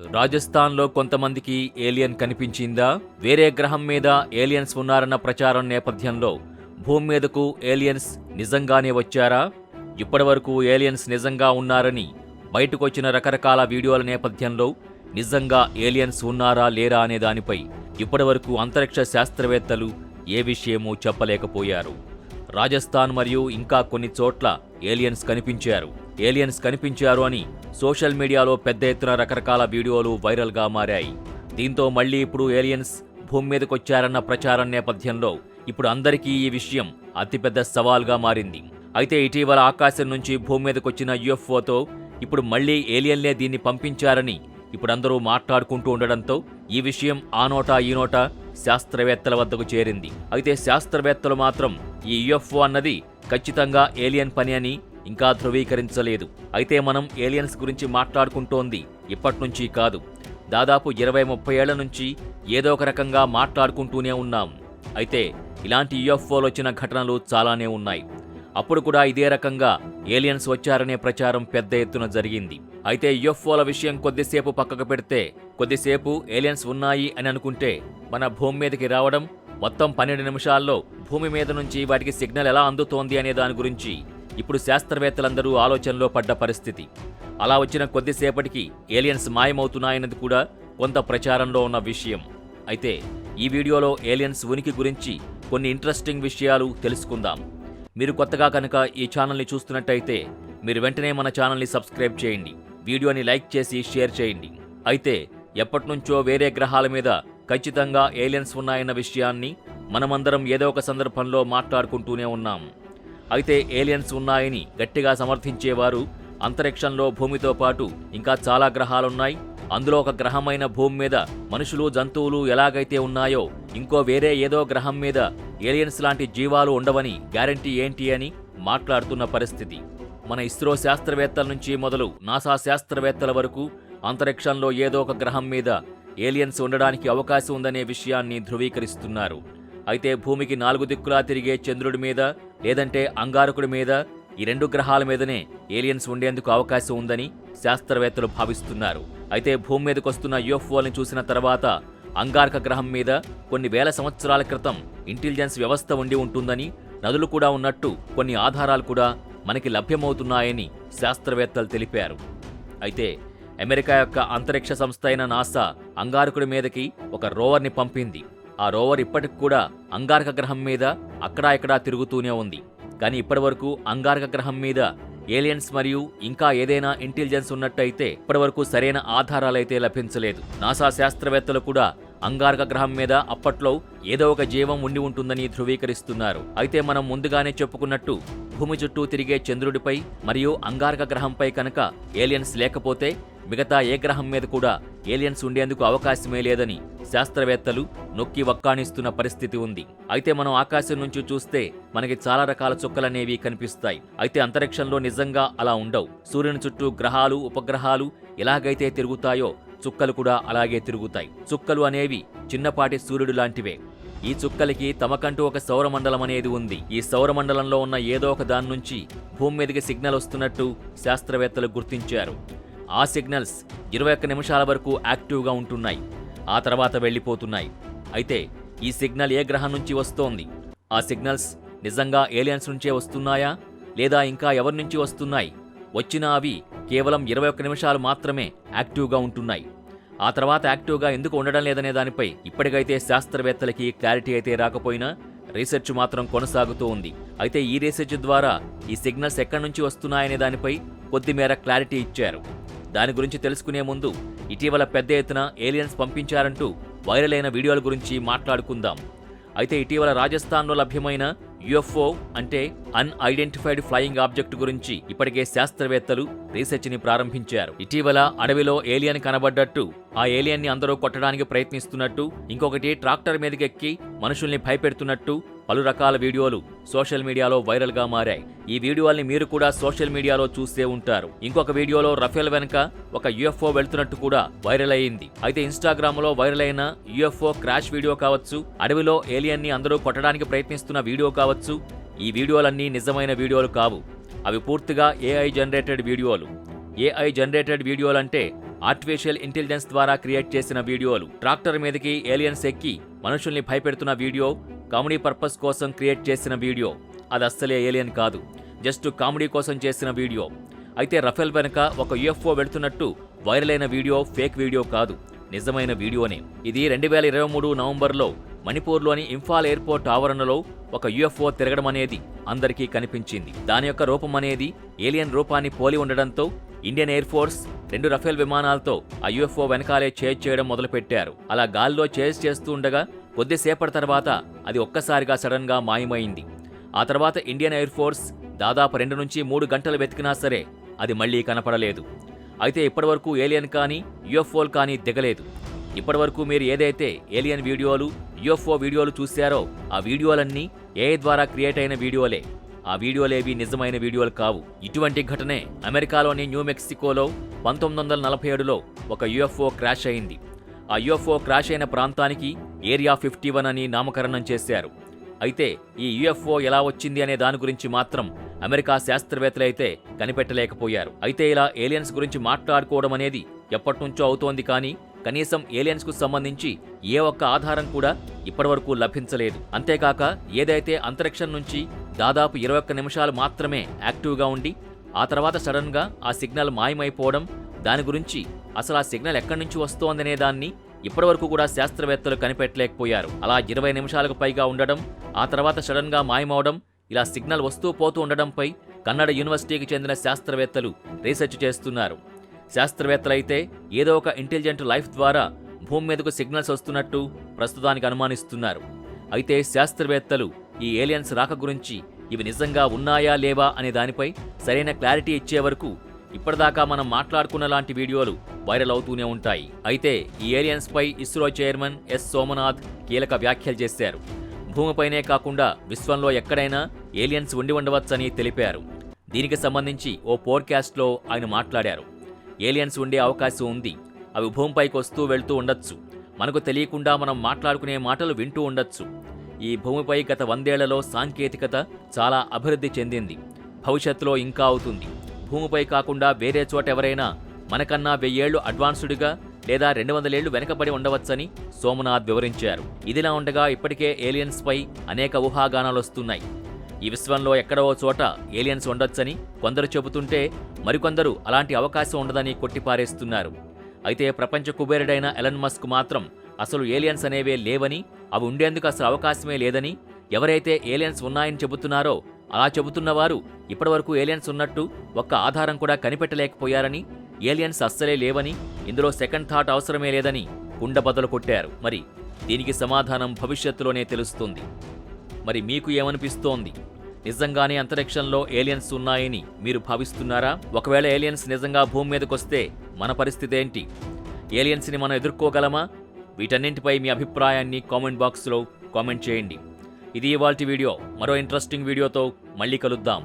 రాజస్థాన్లో కొంతమందికి ఏలియన్ కనిపించిందా? వేరే గ్రహం మీద ఏలియన్స్ ఉన్నారన్న ప్రచారం నేపథ్యంలో భూమి మీదకు ఏలియన్స్ నిజంగానే వచ్చారా? ఇప్పటివరకు ఏలియన్స్ నిజంగా ఉన్నారని బయటకొచ్చిన రకరకాల వీడియోల నేపథ్యంలో నిజంగా ఏలియన్స్ ఉన్నారా లేరా అనే దానిపై ఇప్పటివరకు అంతరిక్ష శాస్త్రవేత్తలు ఏ విషయమూ చెప్పలేకపోయారు. రాజస్థాన్ మరియు ఇంకా కొన్ని చోట్ల ఏలియన్స్ కనిపించారు. ఏలియన్స్ కనిపించారు అని సోషల్ మీడియాలో పెద్ద ఎత్తున రకరకాల వీడియోలు వైరల్గా మారాయి. దీంతో మళ్ళీ ఇప్పుడు ఏలియన్స్ భూమి మీదకొచ్చారన్న ప్రచారం నేపథ్యంలో ఇప్పుడు అందరికీ ఈ విషయం అతిపెద్ద సవాల్గా మారింది. అయితే ఇటీవల ఆకాశం నుంచి భూమి మీదకొచ్చిన యుఎఫ్ఓతో ఇప్పుడు మళ్ళీ ఏలియన్లే దీన్ని పంపించారని ఇప్పుడు అందరూ మాట్లాడుకుంటూ ఉండడంతో ఈ విషయం ఆ నోటా ఈ నోటా శాస్త్రవేత్తల వద్దకు చేరింది. అయితే శాస్త్రవేత్తలు మాత్రం ఈ యుఎఫ్ఓ అన్నది ఖచ్చితంగా ఏలియన్ పని అని ఇంకా ధృవీకరించలేదు. అయితే మనం ఏలియన్స్ గురించి మాట్లాడుకుంటోంది. ఇప్పట్నుంచి కాదు. దాదాపు ఇరవై ముప్పై ఏళ్ళ నుంచి ఏదో ఒక రకంగా మాట్లాడుకుంటూనే ఉన్నాం. అయితే ఇలాంటి యుఎఫ్ఓలు వచ్చిన ఘటనలు చాలానే ఉన్నాయి. అప్పుడు కూడా ఇదే రకంగా ఏలియన్స్ వచ్చారనే ప్రచారం పెద్ద ఎత్తున జరిగింది. అయితే యుఎఫ్ఓల విషయం కొద్దిసేపు పక్కకు పెడితే కొద్దిసేపు ఏలియన్స్ ఉన్నాయి అని అనుకుంటే మన భూమి మీదకి రావడం మొత్తం పన్నెండు నిమిషాల్లో భూమి మీద నుంచి వాటికి సిగ్నల్ ఎలా అందుతోంది అనే దాని గురించి ఇప్పుడు శాస్త్రవేత్తలందరూ ఆలోచనలో పడ్డ పరిస్థితి. అలా వచ్చిన కొద్దిసేపటికి ఏలియన్స్ మాయమవుతున్నాయన్నది కూడా కొంత ప్రచారంలో ఉన్న విషయం. అయితే ఈ వీడియోలో ఏలియన్స్ ఉనికి గురించి కొన్ని ఇంట్రెస్టింగ్ విషయాలు తెలుసుకుందాం. మీరు కొత్తగా కనుక ఈ ఛానల్ని చూస్తున్నట్టయితే మీరు వెంటనే మన ఛానల్ని సబ్స్క్రైబ్ చేయండి. వీడియోని లైక్ చేసి షేర్ చేయండి. అయితే ఎప్పటినుంచో వేరే గ్రహాల మీద ఖచ్చితంగా ఏలియన్స్ ఉన్నాయన్న విషయాన్ని మనమందరం ఏదో ఒక సందర్భంలో మాట్లాడుకుంటూనే ఉన్నాం. అయితే ఏలియన్స్ ఉన్నాయని గట్టిగా సమర్థించేవారు అంతరిక్షంలో భూమితో పాటు ఇంకా చాలా గ్రహాలున్నాయి. అందులో ఒక గ్రహమైన భూమి మీద మనుషులు జంతువులు ఎలాగైతే ఉన్నాయో ఇంకో వేరే ఏదో గ్రహం మీద ఏలియన్స్ లాంటి జీవాలు ఉండవని గ్యారంటీ ఏంటి అని మాట్లాడుతున్న పరిస్థితి. మన ఇస్రో శాస్త్రవేత్తల నుంచి మొదలు నాసా శాస్త్రవేత్తల వరకు అంతరిక్షంలో ఏదో ఒక గ్రహం మీద ఏలియన్స్ ఉండడానికి అవకాశం ఉందనే విషయాన్ని ధృవీకరిస్తున్నారు. అయితే భూమికి నాలుగు దిక్కులా తిరిగే చంద్రుడి మీద లేదంటే అంగారకుడి మీద ఈ రెండు గ్రహాల మీదనే ఏలియన్స్ ఉండేందుకు అవకాశం ఉందని శాస్త్రవేత్తలు భావిస్తున్నారు. అయితే భూమి మీదకొస్తున్న యుఎఫ్ఓల్ని చూసిన తర్వాత అంగారక గ్రహం మీద కొన్ని వేల సంవత్సరాల క్రితం ఇంటెలిజెన్స్ వ్యవస్థ ఉండి ఉంటుందని నదులు కూడా ఉన్నట్టు కొన్ని ఆధారాలు కూడా మనకి లభ్యమవుతున్నాయని శాస్త్రవేత్తలు తెలిపారు. అయితే అమెరికా యొక్క అంతరిక్ష సంస్థ అయిన నాసా అంగారకుడి మీదకి ఒక రోవర్ని పంపింది. ఆ రోవర్ ఇప్పటికి కూడా అంగారక గ్రహం మీద అక్కడా ఇక్కడా తిరుగుతూనే ఉంది. కానీ ఇప్పటివరకు అంగారక గ్రహం మీద ఏలియన్స్ మరియు ఇంకా ఏదైనా ఇంటెలిజెన్స్ ఉన్నట్టయితే ఇప్పటివరకు సరైన ఆధారాలైతే లభించలేదు. నాసా శాస్త్రవేత్తలు కూడా అంగారక గ్రహం మీద అప్పట్లో ఏదో ఒక జీవం ఉండి ఉంటుందని ధృవీకరిస్తున్నారు. అయితే మనం ముందుగానే చెప్పుకున్నట్టు భూమి చుట్టూ తిరిగే చంద్రుడిపై మరియు అంగారక గ్రహంపై కనుక ఏలియన్స్ లేకపోతే మిగతా ఏ గ్రహం మీద కూడా ఏలియన్స్ ఉండేందుకు అవకాశమే లేదని శాస్త్రవేత్తలు నొక్కి వక్కాణిస్తున్న పరిస్థితి ఉంది. అయితే మనం ఆకాశం నుంచి చూస్తే మనకి చాలా రకాల చుక్కలనేవి కనిపిస్తాయి. అయితే అంతరిక్షంలో నిజంగా అలా ఉండవు. సూర్యుని చుట్టూ గ్రహాలు ఉపగ్రహాలు ఎలాగైతే తిరుగుతాయో చుక్కలు కూడా అలాగే తిరుగుతాయి. చుక్కలు అనేవి చిన్నపాటి సూర్యుడు లాంటివే. ఈ చుక్కలకి తమకంటూ ఒక సౌరమండలం అనేది ఉంది. ఈ సౌరమండలంలో ఉన్న ఏదో ఒక దాని నుంచి భూమి మీదకి సిగ్నల్ వస్తున్నట్టు శాస్త్రవేత్తలు గుర్తించారు. ఆ సిగ్నల్స్ ఇరవై ఒక్క నిమిషాల వరకు యాక్టివ్గా ఉంటున్నాయి. ఆ తర్వాత వెళ్ళిపోతున్నాయి. అయితే ఈ సిగ్నల్ ఏ గ్రహం నుంచి వస్తోంది? ఆ సిగ్నల్స్ నిజంగా ఏలియన్స్ నుంచే వస్తున్నాయా? లేదా ఇంకా ఎవరి నుంచి వస్తున్నాయి? వచ్చినా అవి కేవలం ఇరవై ఒక్క నిమిషాలు మాత్రమే యాక్టివ్గా ఉంటున్నాయి. ఆ తర్వాత యాక్టివ్గా ఎందుకు ఉండడం లేదనే దానిపై ఇప్పటికైతే శాస్త్రవేత్తలకి క్లారిటీ అయితే రాకపోయినా రీసెర్చ్ మాత్రం కొనసాగుతూ ఉంది. అయితే ఈ రీసెర్చ్ ద్వారా ఈ సిగ్నల్స్ ఎక్కడి నుంచి వస్తున్నాయనే దానిపై కొద్దిమేర క్లారిటీ ఇచ్చారు. దాని గురించి తెలుసుకునే ముందు ఇటీవల పెద్ద ఎత్తున ఏలియన్స్ పంపించారంటూ వైరల్ అయిన వీడియోల గురించి మాట్లాడుకుందాం. అయితే ఇటీవల రాజస్థాన్లో లభ్యమైన యుఎఫ్ఓ అంటే అన్ఐడెంటిఫైడ్ ఫ్లయింగ్ ఆబ్జెక్ట్ గురించి ఇప్పటికే శాస్త్రవేత్తలు రీసెర్చ్ని ప్రారంభించారు. ఇటీవల అడవిలో ఏలియన్ కనబడ్డట్టు ఆ ఏలియన్ని అందరూ కొట్టడానికి ప్రయత్నిస్తున్నట్టు ఇంకొకటి ట్రాక్టర్ మీదకి ఎక్కి మనుషుల్ని భయపెడుతున్నట్టు పలు రకాల వీడియోలు సోషల్ మీడియాలో వైరల్గా మారాయి. ఈ వీడియోల్ని మీరు కూడా సోషల్ మీడియాలో చూస్తే ఉంటారు. ఇంకొక వీడియోలో రఫేల్ వెనుక ఒక యుఎఫ్ఓ వెళ్తున్నట్టు కూడా వైరల్ అయింది అయితే ఇన్స్టాగ్రామ్లో వైరల్ అయిన యుఎఫ్ఓ క్రాష్ వీడియో కావచ్చు అడవిలో ఏలియన్ని అందరూ కొట్టడానికి ప్రయత్నిస్తున్న వీడియో కావచ్చు ఈ వీడియోలన్నీ నిజమైన వీడియోలు కావు. అవి పూర్తిగా ఏఐ జనరేటెడ్ వీడియోలు. ఏఐ జనరేటెడ్ వీడియోలంటే ఆర్టిఫిషియల్ ఇంటెలిజెన్స్ ద్వారా క్రియేట్ చేసిన వీడియోలు. ట్రాక్టర్ మీదకి ఏలియన్స్ ఎక్కి మనుషుల్ని భయపెడుతున్న వీడియో కామెడీ పర్పస్ కోసం క్రియేట్ చేసిన వీడియో. అది అస్సలే ఏలియన్ కాదు. జస్ట్ కామెడీ కోసం చేసిన వీడియో. అయితే రఫేల్ వెనక ఒక యుఎఫ్ఓ వెళుతున్నట్టు వైరల్ అయిన వీడియో ఫేక్ వీడియో కాదు. నిజమైన వీడియోనే. ఇది రెండు వేల ఇరవై మూడు నవంబర్లో మణిపూర్లోని ఇంఫాల్ ఎయిర్పోర్ట్ ఆవరణలో ఒక యుఎఫ్ఓ తిరగడం అనేది అందరికీ కనిపించింది. దాని యొక్క రూపం అనేది ఏలియన్ రూపాన్ని పోలి ఉండడంతో ఇండియన్ ఎయిర్ ఫోర్స్ రెండు రఫేల్ విమానాలతో ఆ యుఎఫ్ఓ వెనకాలే చేజ్ చేయడం మొదలుపెట్టారు. అలా గాల్లో చేజ్ చేస్తూ ఉండగా కొద్దిసేపటి తర్వాత అది ఒక్కసారిగా సడన్గా మాయమైంది. ఆ తర్వాత ఇండియన్ ఎయిర్ ఫోర్స్ దాదాపు రెండు నుంచి మూడు గంటలు వెతికినా సరే అది మళ్ళీ కనపడలేదు. అయితే ఇప్పటివరకు ఏలియన్ కానీ యుఎఫ్ఓలు కానీ దిగలేదు. ఇప్పటివరకు మీరు ఏదైతే ఏలియన్ వీడియోలు యుఎఫ్ఓ వీడియోలు చూశారో ఆ వీడియోలన్నీ ఏఐ ద్వారా క్రియేట్ అయిన వీడియోలే. ఆ వీడియోలేవి నిజమైన వీడియోలు కావు. ఇటువంటి ఘటనే అమెరికాలోని న్యూ మెక్సికోలో పంతొమ్మిది వందల నలభై ఏడులో ఒక యుఎఫ్ఓ క్రాష్ అయింది. ఆ యుఎఫ్ఓ క్రాష్ అయిన ప్రాంతానికి ఏరియా ఫిఫ్టీ వన్ అని నామకరణం చేశారు. అయితే ఈ యుఎఫ్ఓ ఎలా వచ్చింది అనే దాని గురించి మాత్రం అమెరికా శాస్త్రవేత్తలైతే కనిపెట్టలేకపోయారు. అయితే ఇలా ఏలియన్స్ గురించి మాట్లాడుకోవడం అనేది ఎప్పటినుంచో అవుతోంది కానీ కనీసం ఏలియన్స్కు సంబంధించి ఏ ఒక్క ఆధారం కూడా ఇప్పటివరకు లభించలేదు. అంతేకాక ఏదైతే అంతరిక్షం నుంచి దాదాపు ఇరవై ఒక్క నిమిషాలు మాత్రమే యాక్టివ్గా ఉండి ఆ తర్వాత సడన్గా ఆ సిగ్నల్ మాయమైపోవడం దాని గురించి అసలు ఆ సిగ్నల్ ఎక్కడి నుంచి వస్తోందనే దాన్ని ఇప్పటివరకు కూడా శాస్త్రవేత్తలు కనిపెట్టలేకపోయారు. అలా ఇరవై నిమిషాలకు పైగా ఉండడం ఆ తర్వాత సడన్గా మాయమవడం ఇలా సిగ్నల్ వస్తూ పోతూ ఉండడంపై కన్నడ యూనివర్సిటీకి చెందిన శాస్త్రవేత్తలు రీసెర్చ్ చేస్తున్నారు. శాస్త్రవేత్తలైతే ఏదో ఒక ఇంటెలిజెంట్ లైఫ్ ద్వారా భూమి మీదకు సిగ్నల్స్ వస్తున్నట్టు ప్రస్తుతానికి అనుమానిస్తున్నారు. అయితే శాస్త్రవేత్తలు ఈ ఏలియన్స్ రాక గురించి ఇవి నిజంగా ఉన్నాయా లేవా అనే దానిపై సరైన క్లారిటీ ఇచ్చే వరకు ఇప్పటిదాకా మనం మాట్లాడుకున్న లాంటి వీడియోలు వైరల్ అవుతూనే ఉంటాయి. అయితే ఈ ఏలియన్స్ పై ఇస్రో చైర్మన్ ఎస్ సోమనాథ్ కీలక వ్యాఖ్యలు చేశారు. భూమిపైనే కాకుండా విశ్వంలో ఎక్కడైనా ఏలియన్స్ ఉండి ఉండవచ్చని తెలిపారు. దీనికి సంబంధించి ఓ పోడ్కాస్ట్లో ఆయన మాట్లాడారు. ఏలియన్స్ ఉండే అవకాశం ఉంది. అవి భూమిపైకి వస్తూ వెళ్తూ ఉండొచ్చు. మనకు తెలియకుండా మనం మాట్లాడుకునే మాటలు వింటూ ఉండొచ్చు. ఈ భూమిపై గత వందేళ్ళలో సాంకేతికత చాలా అభివృద్ధి చెందింది. భవిష్యత్తులో ఇంకా అవుతుంది. భూమిపై కాకుండా వేరే చోట ఎవరైనా మనకన్నా వెయ్యేళ్ళు అడ్వాన్స్డ్గా లేదా రెండు వందలేళ్ళు వెనకబడి ఉండవచ్చని సోమనాథ్ వివరించారు. ఇదిలా ఉండగా ఇప్పటికే ఏలియన్స్ పై అనేక ఊహాగానాలు వస్తున్నాయి. ఈ విశ్వంలో ఎక్కడో చోట ఏలియన్స్ ఉండొచ్చని కొందరు చెబుతుంటే మరికొందరు అలాంటి అవకాశం ఉండదని కొట్టిపారేస్తున్నారు. అయితే ప్రపంచ కుబేరుడైన ఎలన్ మస్క్ మాత్రం అసలు ఏలియన్స్ అనేవే లేవని అవి ఉండేందుకు అసలు అవకాశమే లేదని ఎవరైతే ఏలియన్స్ ఉన్నాయని చెబుతున్నారో అలా చెబుతున్నవారు ఇప్పటివరకు ఏలియన్స్ ఉన్నట్టు ఒక్క ఆధారం కూడా కనిపెట్టలేకపోయారని ఏలియన్స్ అస్సలే లేవని ఇందులో సెకండ్ థాట్ అవసరమే లేదని కుండబద్దలు కొట్టారు. మరి దీనికి సమాధానం భవిష్యత్తులోనే తెలుస్తుంది. మరి మీకు ఏమనిపిస్తోంది? నిజంగానే అంతరిక్షంలో ఏలియన్స్ ఉన్నాయని మీరు భావిస్తున్నారా? ఒకవేళ ఏలియన్స్ నిజంగా భూమి మీదకొస్తే మన పరిస్థితి ఏంటి? ఏలియన్స్ని మనం ఎదుర్కోగలమా? వీటన్నింటిపై మీ అభిప్రాయాన్ని కామెంట్ బాక్స్లో కామెంట్ చేయండి. ఇది ఇవాల్టి వీడియో. మరో ఇంట్రెస్టింగ్ వీడియోతో మళ్ళీ కలుద్దాం.